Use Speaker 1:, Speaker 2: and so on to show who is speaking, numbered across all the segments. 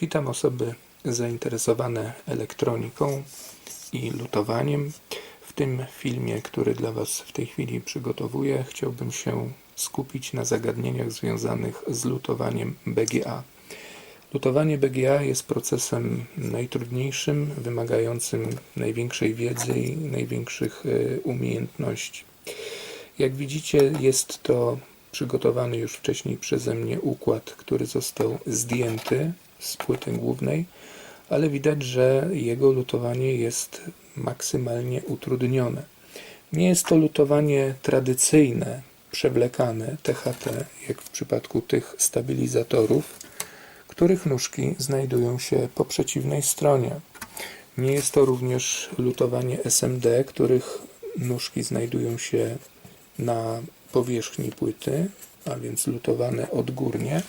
Speaker 1: Witam osoby zainteresowane elektroniką i lutowaniem. W tym filmie, który dla Was w tej chwili przygotowuję, chciałbym się skupić na zagadnieniach związanych z lutowaniem BGA. Lutowanie BGA jest procesem najtrudniejszym, wymagającym największej wiedzy i największych e, umiejętności. Jak widzicie, jest to przygotowany już wcześniej przeze mnie układ, który został zdjęty z płyty głównej, ale widać, że jego lutowanie jest maksymalnie utrudnione. Nie jest to lutowanie tradycyjne, przewlekane THT, jak w przypadku tych stabilizatorów, których nóżki znajdują się po przeciwnej stronie. Nie jest to również lutowanie SMD, których nóżki znajdują się na powierzchni płyty, a więc lutowane odgórnie.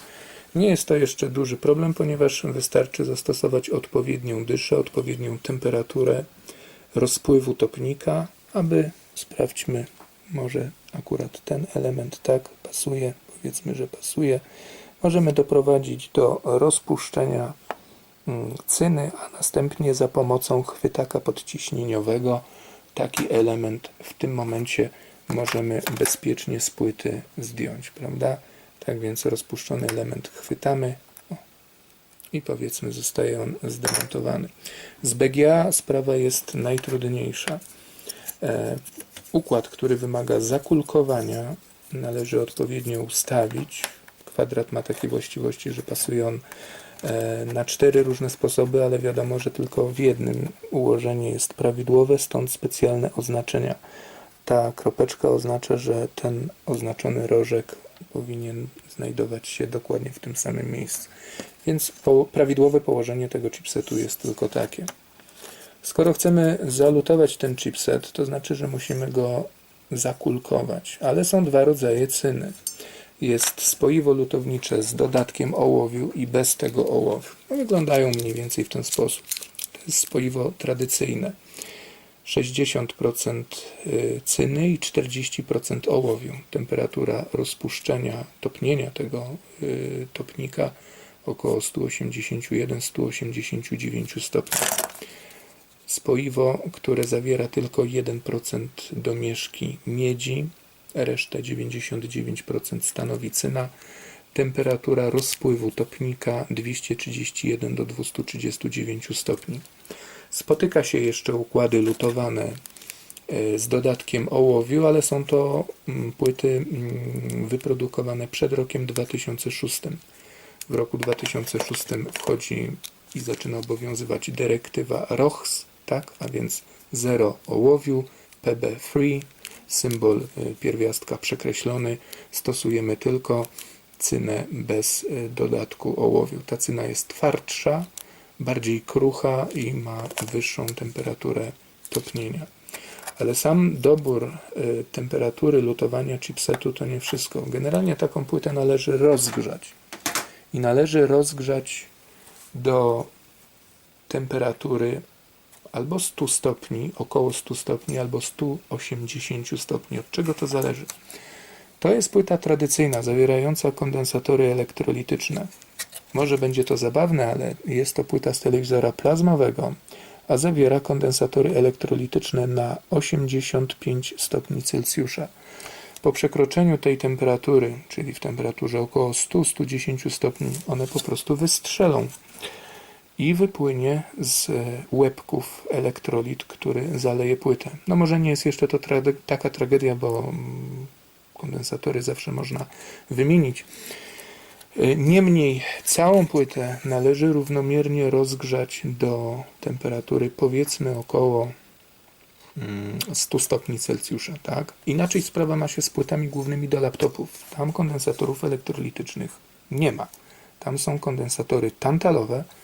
Speaker 1: Nie jest to jeszcze duży problem, ponieważ wystarczy zastosować odpowiednią dyszę, odpowiednią temperaturę rozpływu topnika, aby sprawdźmy, może akurat ten element tak pasuje, powiedzmy, że pasuje. Możemy doprowadzić do rozpuszczenia mm, cyny, a następnie za pomocą chwytaka podciśnieniowego taki element w tym momencie możemy bezpiecznie z płyty zdjąć, prawda? Tak więc rozpuszczony element chwytamy o, i powiedzmy zostaje on zdemontowany. Z BGA sprawa jest najtrudniejsza. E, układ, który wymaga zakulkowania należy odpowiednio ustawić. Kwadrat ma takie właściwości, że pasuje on e, na cztery różne sposoby, ale wiadomo, że tylko w jednym ułożenie jest prawidłowe, stąd specjalne oznaczenia ta kropeczka oznacza, że ten oznaczony rożek powinien znajdować się dokładnie w tym samym miejscu. Więc po, prawidłowe położenie tego chipsetu jest tylko takie. Skoro chcemy zalutować ten chipset, to znaczy, że musimy go zakulkować, ale są dwa rodzaje cyny. Jest spoiwo lutownicze z dodatkiem ołowiu i bez tego ołowiu. Wyglądają mniej więcej w ten sposób. To jest spoiwo tradycyjne. 60% y, cyny i 40% ołowiu. Temperatura rozpuszczenia, topnienia tego y, topnika około 181-189 stopni. Spoiwo, które zawiera tylko 1% domieszki miedzi, resztę 99% stanowi cyna. Temperatura rozpływu topnika 231 do 239 stopni. Spotyka się jeszcze układy lutowane e, z dodatkiem ołowiu, ale są to mm, płyty mm, wyprodukowane przed rokiem 2006. W roku 2006 wchodzi i zaczyna obowiązywać dyrektywa ROHS, tak, a więc zero ołowiu, PB free, symbol e, pierwiastka przekreślony, stosujemy tylko cynę bez e, dodatku ołowiu. Ta cyna jest twardsza, bardziej krucha i ma wyższą temperaturę topnienia. Ale sam dobór y, temperatury lutowania chipsetu to nie wszystko. Generalnie taką płytę należy rozgrzać. I należy rozgrzać do temperatury albo 100 stopni, około 100 stopni, albo 180 stopni. Od czego to zależy? To jest płyta tradycyjna, zawierająca kondensatory elektrolityczne. Może będzie to zabawne, ale jest to płyta z telewizora plazmowego, a zawiera kondensatory elektrolityczne na 85 stopni Celsjusza. Po przekroczeniu tej temperatury, czyli w temperaturze około 100-110 stopni, one po prostu wystrzelą i wypłynie z łebków elektrolit, który zaleje płytę. No może nie jest jeszcze to taka tragedia, bo mm, kondensatory zawsze można wymienić. Niemniej całą płytę należy równomiernie rozgrzać do temperatury powiedzmy około 100 mm, stopni Celsjusza. Tak? Inaczej sprawa ma się z płytami głównymi do laptopów. Tam kondensatorów elektrolitycznych nie ma. Tam są kondensatory tantalowe, Y,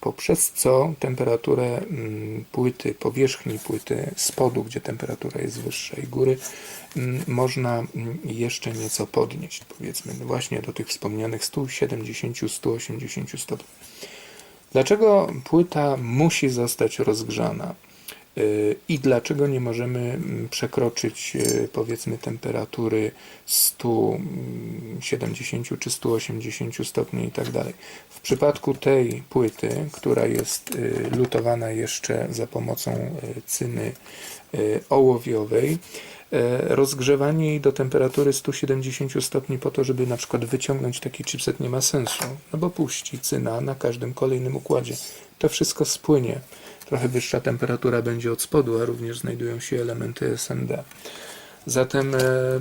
Speaker 1: poprzez co temperaturę mm, płyty, powierzchni płyty, spodu, gdzie temperatura jest wyższa i góry, mm, można mm, jeszcze nieco podnieść, powiedzmy właśnie do tych wspomnianych 170-180 stopni. Dlaczego płyta musi zostać rozgrzana? Y, I dlaczego nie możemy mm, przekroczyć y, powiedzmy temperatury 170 czy 180 stopni i tak dalej. W przypadku tej płyty, która jest y, lutowana jeszcze za pomocą cyny ołowiowej, rozgrzewanie jej do temperatury 170 stopni po to, żeby na przykład wyciągnąć taki chipset nie ma sensu, no bo puści cyna na każdym kolejnym układzie. To wszystko spłynie. Trochę wyższa temperatura będzie od spodu, a również znajdują się elementy SMD. Zatem e,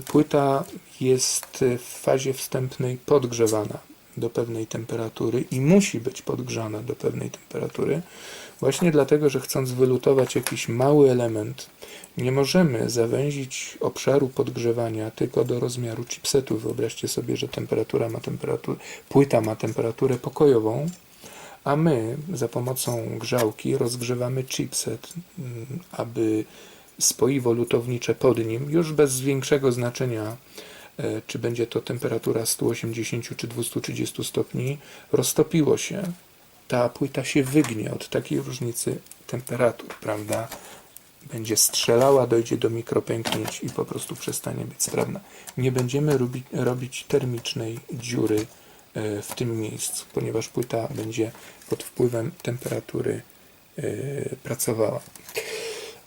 Speaker 1: płyta jest w fazie wstępnej podgrzewana do pewnej temperatury i musi być podgrzana do pewnej temperatury, właśnie dlatego, że chcąc wylutować jakiś mały element, nie możemy zawęzić obszaru podgrzewania tylko do rozmiaru chipsetu. Wyobraźcie sobie, że temperatura ma temperaturę, płyta ma temperaturę pokojową, a my za pomocą grzałki rozgrzewamy chipset, mm, aby spoiwo lutownicze pod nim, już bez większego znaczenia, e, czy będzie to temperatura 180 czy 230 stopni, roztopiło się. Ta płyta się wygnie od takiej różnicy temperatur, prawda? Będzie strzelała, dojdzie do mikropęknięć i po prostu przestanie być sprawna. Nie będziemy robi, robić termicznej dziury w tym miejscu, ponieważ płyta będzie pod wpływem temperatury e, pracowała.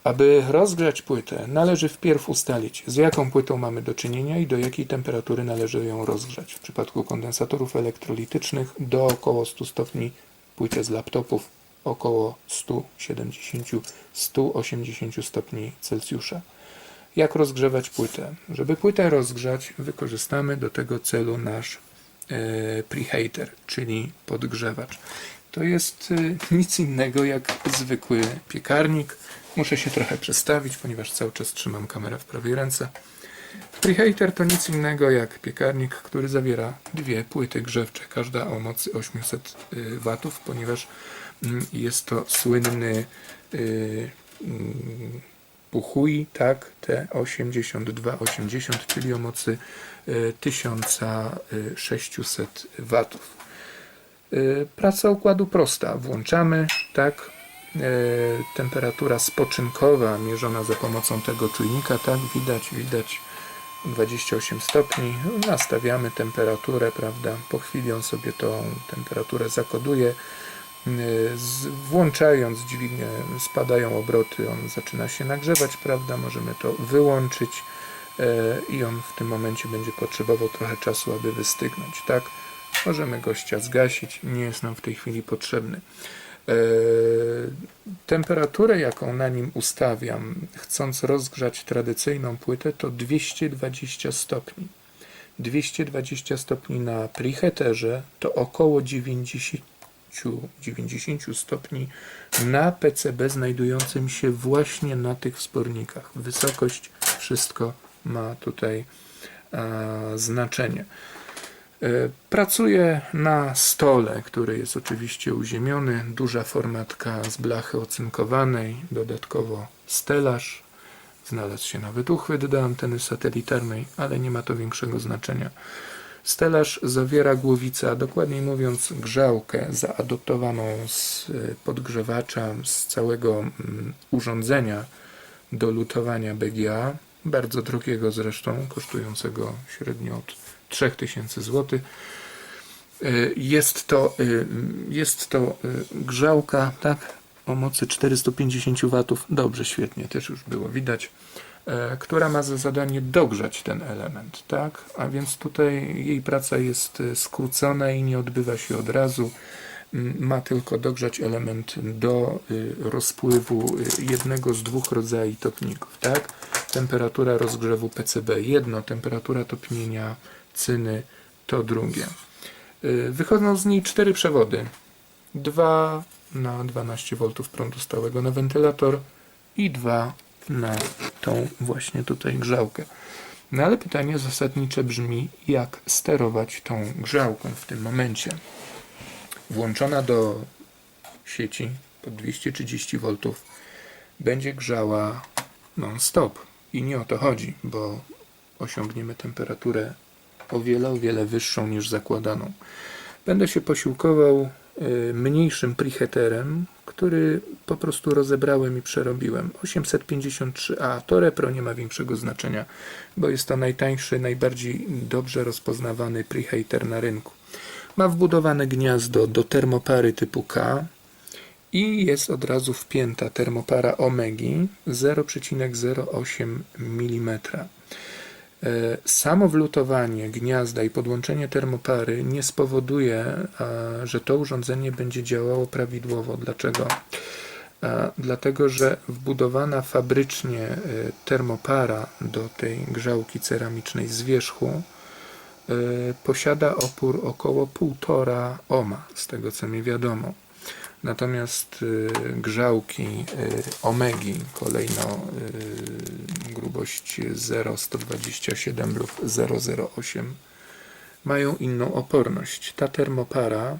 Speaker 1: Aby rozgrzać płytę, należy wpierw ustalić, z jaką płytą mamy do czynienia i do jakiej temperatury należy ją rozgrzać. W przypadku kondensatorów elektrolitycznych do około 100 stopni, płycie z laptopów około 170-180 stopni Celsjusza. Jak rozgrzewać płytę? Żeby płytę rozgrzać, wykorzystamy do tego celu nasz e, preheater, czyli podgrzewacz. To jest e, nic innego jak zwykły piekarnik. Muszę się trochę przestawić, ponieważ cały czas trzymam kamerę w prawej ręce. Preheater to nic innego jak piekarnik, który zawiera dwie płyty grzewcze, każda o mocy 800 W, ponieważ mm, jest to słynny Puhui, tak, T8280, czyli o mocy y, 1600 W. Y, Praca układu prosta. Włączamy, tak, temperatura spoczynkowa mierzona za pomocą tego czujnika, tak, widać, widać 28 stopni. Nastawiamy temperaturę, prawda, po chwili on sobie tą temperaturę zakoduje. Y, Z, włączając dźwignię spadają obroty, on zaczyna się nagrzewać, prawda, możemy to wyłączyć y, i on w tym momencie będzie potrzebował trochę czasu, aby wystygnąć, tak? Możemy gościa zgasić, nie jest nam w tej chwili potrzebny. E, Temperaturę, jaką na nim ustawiam, chcąc rozgrzać tradycyjną płytę, to 220 stopni. 220 stopni na preheaterze to około 90, 90 stopni na PCB znajdującym się właśnie na tych wspornikach. Wysokość, wszystko ma tutaj e, znaczenie. E, Pracuję na stole, który jest oczywiście uziemiony. Duża formatka z blachy ocynkowanej, dodatkowo stelaż. Znalazł się nawet uchwyt do anteny satelitarnej, ale nie ma to większego znaczenia. Stelaż zawiera głowicę, a dokładniej mówiąc grzałkę zaadoptowaną z y, podgrzewacza, z całego mm, urządzenia do lutowania BGA, bardzo drogiego zresztą, kosztującego średnio od 3000 zł. Y, Jest to, y, jest to grzałka, tak, o mocy 450 W. Dobrze, świetnie, też już było widać która ma za zadanie dogrzać ten element, tak? A więc tutaj jej praca jest e, skrócona i nie odbywa się od razu. Ma tylko dogrzać element do y, rozpływu jednego z dwóch rodzajów topników, tak? Temperatura rozgrzewu PCB jedno, temperatura topnienia cyny to drugie. Wychodzą z niej cztery przewody. Dwa na 12 V prądu stałego na wentylator i dwa na tą właśnie tutaj grzałkę. No ale pytanie zasadnicze brzmi, jak sterować tą grzałką w tym momencie. Włączona do sieci pod 230 V będzie grzała non-stop. I nie o to chodzi, bo osiągniemy temperaturę o wiele, o wiele wyższą niż zakładaną. Będę się posiłkował mniejszym preheterem, który po prostu rozebrałem i przerobiłem. 853A to repro nie ma większego znaczenia, bo jest to najtańszy, najbardziej dobrze rozpoznawany preheater na rynku. Ma wbudowane gniazdo do termopary typu K i jest od razu wpięta termopara Omegi 0,08 mm. E, Samo wlutowanie gniazda i podłączenie termopary nie spowoduje, że to urządzenie będzie działało prawidłowo. Dlaczego? A, Dlatego, że wbudowana fabrycznie e, termopara do tej grzałki ceramicznej z wierzchu e, posiada opór około 1,5 ohma, z tego co mi wiadomo. Natomiast y, grzałki y, Omegi, kolejno y, grubość 0,127 lub 0,08 mają inną oporność. Ta termopara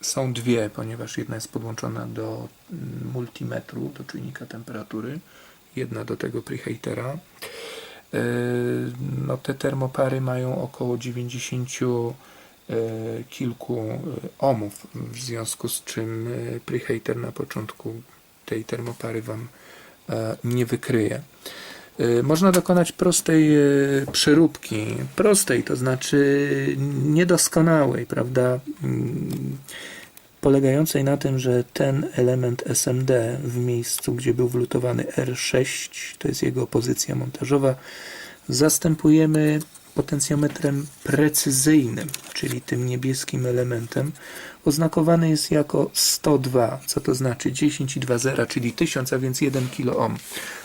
Speaker 1: są dwie, ponieważ jedna jest podłączona do mm, multimetru, do czujnika temperatury, jedna do tego preheatera. No, te termopary mają około 90 e, kilku e, ohmów, w związku z czym e, preheater na początku tej termopary Wam e, nie wykryje. E, Można dokonać prostej e, przeróbki, prostej, to znaczy niedoskonałej, prawda? Mm, Polegającej na tym, że ten element SMD w miejscu, gdzie był wlutowany R6, to jest jego pozycja montażowa, zastępujemy potencjometrem precyzyjnym, czyli tym niebieskim elementem. Oznakowany jest jako 102, co to znaczy 10,20, czyli 1000, a więc 1 kΩ.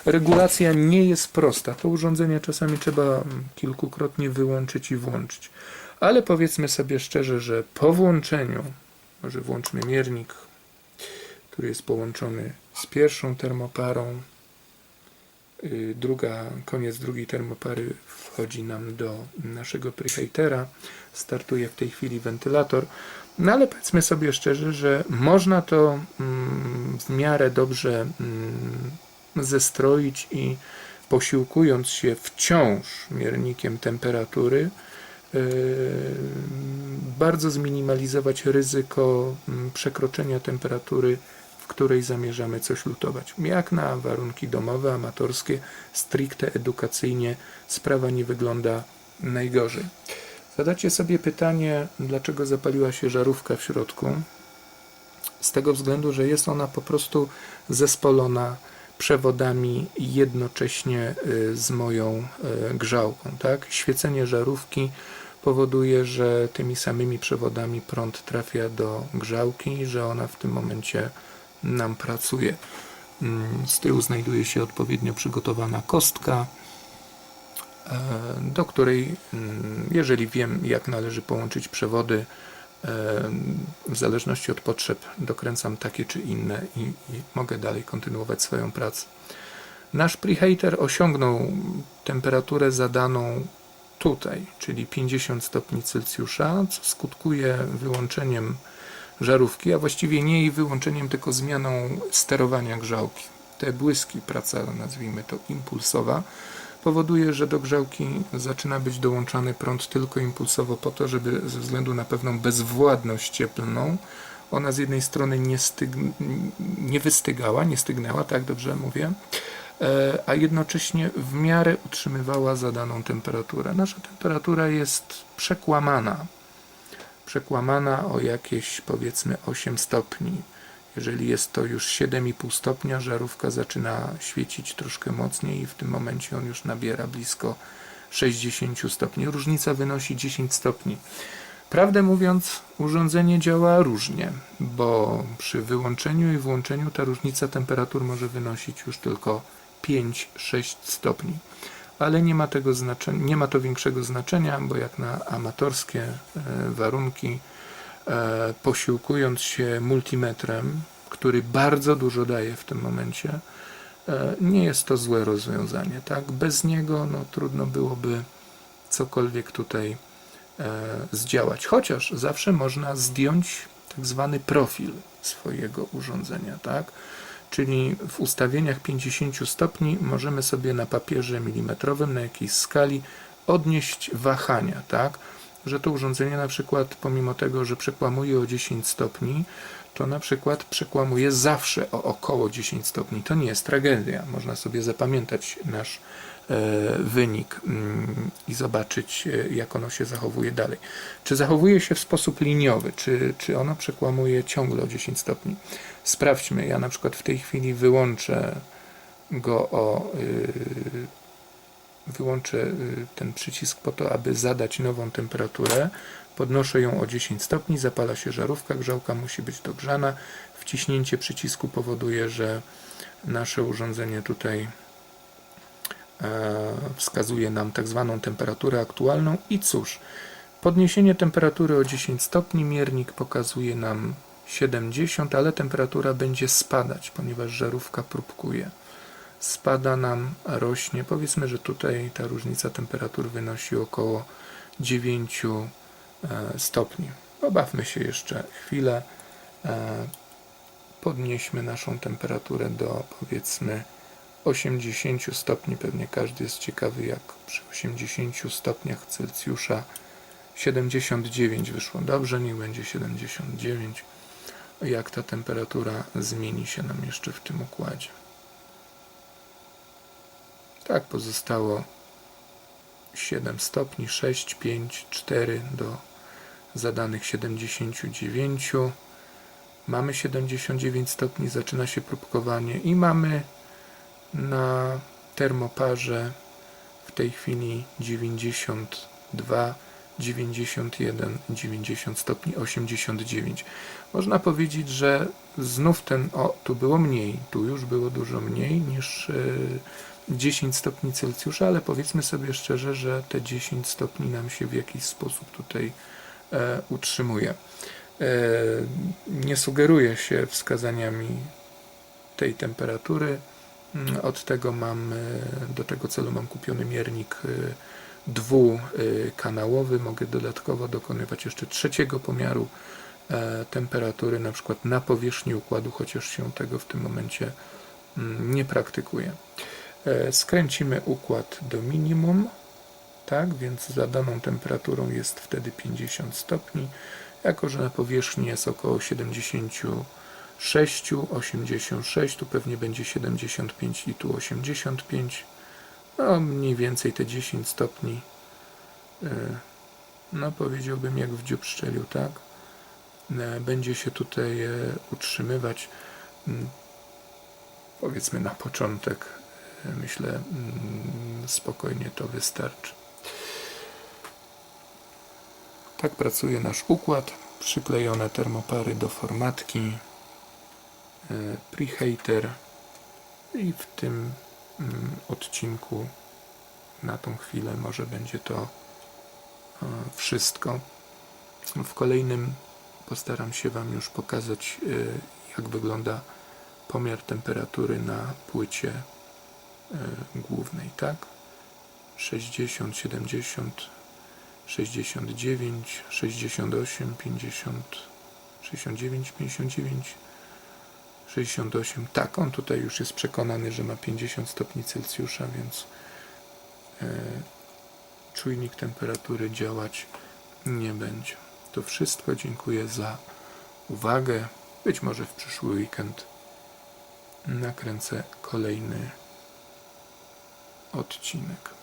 Speaker 1: Regulacja nie jest prosta. To urządzenie czasami trzeba mm, kilkukrotnie wyłączyć i włączyć. Ale powiedzmy sobie szczerze, że po włączeniu, może włączmy miernik, który jest połączony z pierwszą termoparą, druga, koniec drugiej termopary wchodzi nam do naszego preheatera. Startuje w tej chwili wentylator. No ale powiedzmy sobie szczerze, że można to mm, w miarę dobrze mm, zestroić i posiłkując się wciąż miernikiem temperatury, yy, bardzo zminimalizować ryzyko mm, przekroczenia temperatury w której zamierzamy coś lutować. Jak na warunki domowe, amatorskie, stricte edukacyjnie sprawa nie wygląda najgorzej. Zadacie sobie pytanie, dlaczego zapaliła się żarówka w środku? Z tego względu, że jest ona po prostu zespolona przewodami jednocześnie y, z moją y, grzałką. Tak? Świecenie żarówki powoduje, że tymi samymi przewodami prąd trafia do grzałki, że ona w tym momencie nam pracuje. Mm, Z tyłu znajduje się odpowiednio przygotowana kostka, e, do której, mm, jeżeli wiem, jak należy połączyć przewody, e, w zależności od potrzeb, dokręcam takie czy inne i, i mogę dalej kontynuować swoją pracę. Nasz preheater osiągnął temperaturę zadaną tutaj, czyli 50 stopni Celsjusza, co skutkuje wyłączeniem żarówki, a właściwie nie jej wyłączeniem, tylko zmianą sterowania grzałki. Te błyski, praca nazwijmy to impulsowa, powoduje, że do grzałki zaczyna być dołączany prąd tylko impulsowo po to, żeby ze względu na pewną bezwładność cieplną ona z jednej strony nie, styg- nie wystygała, nie stygnęła, tak dobrze mówię, e, a jednocześnie w miarę utrzymywała zadaną temperaturę. Nasza temperatura jest przekłamana przekłamana o jakieś powiedzmy 8 stopni. Jeżeli jest to już 7,5 stopnia, żarówka zaczyna świecić troszkę mocniej i w tym momencie on już nabiera blisko 60 stopni. Różnica wynosi 10 stopni. Prawdę mówiąc, urządzenie działa różnie, bo przy wyłączeniu i włączeniu ta różnica temperatur może wynosić już tylko 5-6 stopni ale nie ma tego znaczenia, nie ma to większego znaczenia, bo jak na amatorskie e, warunki, e, posiłkując się multimetrem, który bardzo dużo daje w tym momencie, e, nie jest to złe rozwiązanie. Tak? Bez niego no, trudno byłoby cokolwiek tutaj zdziałać. Chociaż zawsze można zdjąć tak zwany profil swojego urządzenia. Tak? Czyli w ustawieniach 50 stopni możemy sobie na papierze milimetrowym na jakiejś skali odnieść wahania, tak? że to urządzenie na przykład pomimo tego, że przekłamuje o 10 stopni, to na przykład przekłamuje zawsze o około 10 stopni. To nie jest tragedia. Można sobie zapamiętać nasz wynik mm, i zobaczyć, e, jak ono się zachowuje dalej. Czy zachowuje się w sposób liniowy, czy, czy ono przekłamuje ciągle o 10 stopni? Sprawdźmy. Ja na przykład w tej chwili wyłączę go o. Yy, wyłączę ten przycisk po to, aby zadać nową temperaturę. Podnoszę ją o 10 stopni, zapala się żarówka, grzałka musi być dogrzana. Wciśnięcie przycisku powoduje, że nasze urządzenie tutaj e, wskazuje nam tak zwaną temperaturę aktualną i cóż, podniesienie temperatury o 10 stopni, miernik pokazuje nam 70, ale temperatura będzie spadać, ponieważ żarówka próbkuje spada nam, rośnie. Powiedzmy, że tutaj ta różnica temperatur wynosi około 9 e, stopni. Pobawmy się jeszcze chwilę. E, Podnieśmy naszą temperaturę do powiedzmy 80 stopni. Pewnie każdy jest ciekawy, jak przy 80 stopniach Celsjusza 79 wyszło. Dobrze, niech będzie 79. Jak ta temperatura zmieni się nam jeszcze w tym układzie. Tak, pozostało 7 stopni, 6, 5, 4 do zadanych 79. Mamy 79 stopni, zaczyna się próbkowanie i mamy na termoparze w tej chwili 92, 91, 90 stopni, 89. Można powiedzieć, że znów ten, o, tu było mniej, tu już było dużo mniej niż yy, 10 stopni Celsjusza, ale powiedzmy sobie szczerze, że te 10 stopni nam się w jakiś sposób tutaj e, utrzymuje. E, nie sugeruję się wskazaniami tej temperatury. Od tego mam, e, do tego celu mam kupiony miernik e, dwukanałowy. Mogę dodatkowo dokonywać jeszcze trzeciego pomiaru e, temperatury, na przykład na powierzchni układu, chociaż się tego w tym momencie mm, nie praktykuje. E, Skręcimy układ do minimum, tak, więc zadaną temperaturą jest wtedy 50 stopni. Jako, że na powierzchni jest około 76, 86, tu pewnie będzie 75 i tu 85. No, mniej więcej te 10 stopni, e, no powiedziałbym jak w dziób szczelił, tak? E, Będzie się tutaj e, utrzymywać, mm, powiedzmy na początek, myślę, mm, spokojnie to wystarczy. Tak pracuje nasz układ. Przyklejone termopary do formatki, e, preheater i w tym mm, odcinku na tą chwilę może będzie to e, wszystko. W kolejnym postaram się Wam już pokazać, e, jak wygląda pomiar temperatury na płycie głównej, tak? 60, 70, 69, 68, 50, 69, 59, 68. Tak, on tutaj już jest przekonany, że ma 50 stopni Celsjusza, więc e, czujnik temperatury działać nie będzie. To wszystko. Dziękuję za uwagę. Być może w przyszły weekend nakręcę kolejny odcinek.